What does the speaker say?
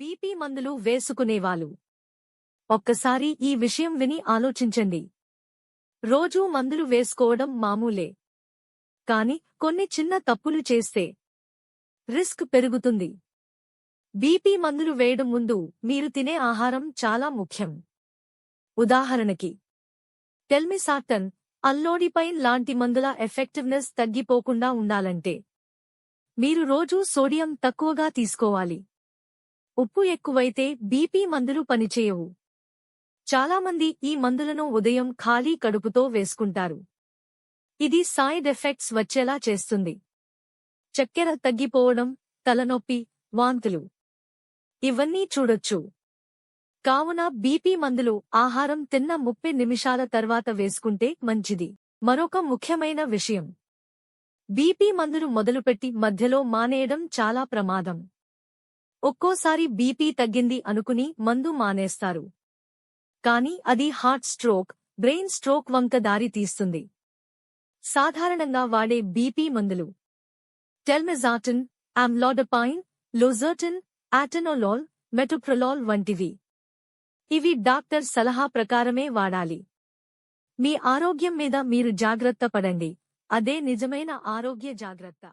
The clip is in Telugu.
బీపీ మందులు వేసుకునేవాళ్ళు. ఒక్కసారి ఈ విషయం విని ఆలోచించండి. రోజూ మందులు వేసుకోవడం మామూలే. కాని కొన్ని చిన్న తప్పులు చేస్తే రిస్క్ పెరుగుతుంది. బీపీ మందులు వేయడం ముందు మీరు తినే ఆహారం చాలా ముఖ్యం. ఉదాహరణకి టెల్మిసాటన్ అల్లోడిపైన్ లాంటి మందుల ఎఫెక్టివ్నెస్ తగ్గిపోకుండా ఉండాలంటే మీరు రోజూ సోడియం తక్కువగా తీసుకోవాలి. ఉప్పు ఎక్కువైతే బీపీ మందులు పనిచేయవు. చాలామంది ఈ మందులను ఉదయం ఖాళీ కడుపుతో వేసుకుంటారు. ఇది సైడ్ ఎఫెక్ట్స్ వచ్చేలా చేస్తుంది. చక్కెర తగ్గిపోవడం తలనొప్పి వాంతులు. ఇవన్నీ చూడొచ్చు. కావున బీపీ మందులు ఆహారం తిన్న ముప్పై నిమిషాల తర్వాత వేసుకుంటే మంచిది. మరొక ముఖ్యమైన విషయం. బీపీ మందులు మొదలుపెట్టి మధ్యలో మానేయడం చాలా ప్రమాదం. ఒక్కోసారి బీపీ తగ్గింది అనుకుని మందు మానేస్తారు. కాని అది హార్ట్ స్ట్రోక్ బ్రెయిన్ స్ట్రోక్ వంక దారి తీస్తుంది. సాధారణంగా వాడే బీపీ మందులు. టెల్మెజాటిన్ ఆమ్లాడపైన్ లోజర్టిన్ ఆటనోలాల్ మెటోప్రొలాల్ వంటివి. ఇవి డాక్టర్ సలహా ప్రకారమే వాడాలి. మీ ఆరోగ్యం మీద మీరు జాగ్రత్త పడండి. అదే నిజమైన ఆరోగ్య జాగ్రత్త.